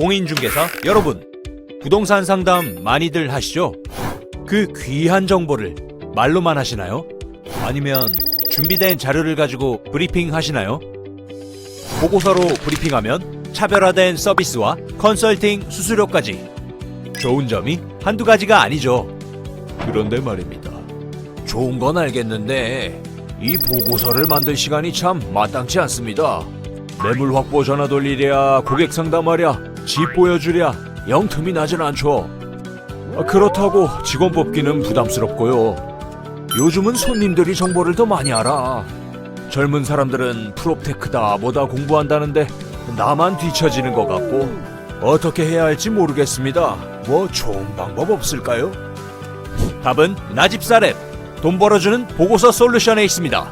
공인중개사 여러분, 부동산 상담 많이들 하시죠? 그 귀한 정보를 말로만 하시나요? 아니면 준비된 자료를 가지고 브리핑 하시나요? 보고서로 브리핑하면 차별화된 서비스와 컨설팅 수수료까지 좋은 점이 한두 가지가 아니죠. 그런데 말입니다. 좋은 건 알겠는데 이 보고서를 만들 시간이 참 마땅치 않습니다. 매물 확보 전화 돌리랴 고객 상담하랴 집 보여주랴 영 틈이 나진 않죠. 아, 그렇다고 직원 뽑기는 부담스럽고요. 요즘은 손님들이 정보를 더 많이 알아. 젊은 사람들은 프롭테크다 뭐다 공부한다는데 나만 뒤처지는 것 같고 어떻게 해야 할지 모르겠습니다. 뭐 좋은 방법 없을까요? 답은 나집사랩 돈 벌어주는 보고서 솔루션에 있습니다.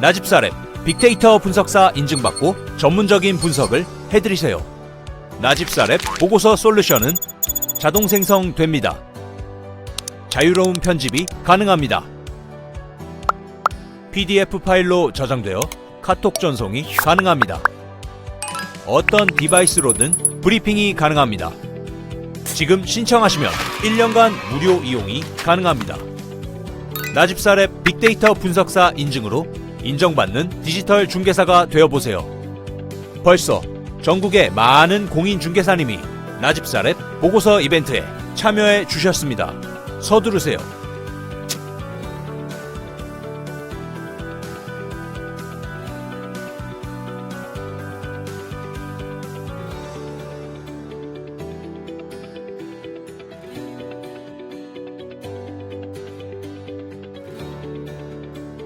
나집사랩 빅데이터 분석사 인증받고 전문적인 분석을 해드리세요. 나집사랩 보고서 솔루션은 자동 생성됩니다. 자유로운 편집이 가능합니다. PDF 파일로 저장되어 카톡 전송이 가능합니다. 어떤 디바이스로든 브리핑이 가능합니다. 지금 신청하시면 1년간 무료 이용이 가능합니다. 나집사랩 빅데이터 분석사 인증으로 인정받는 디지털 중개사가 되어보세요. 벌써 전국의 많은 공인 중개사님이 나집사랩 보고서 이벤트에 참여해 주셨습니다. 서두르세요.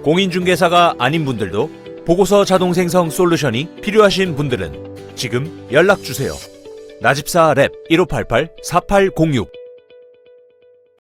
공인중개사가 아닌 분들도 보고서 자동 생성 솔루션이 필요하신 분들은 지금 연락 주세요. 나집사 랩 1588 4806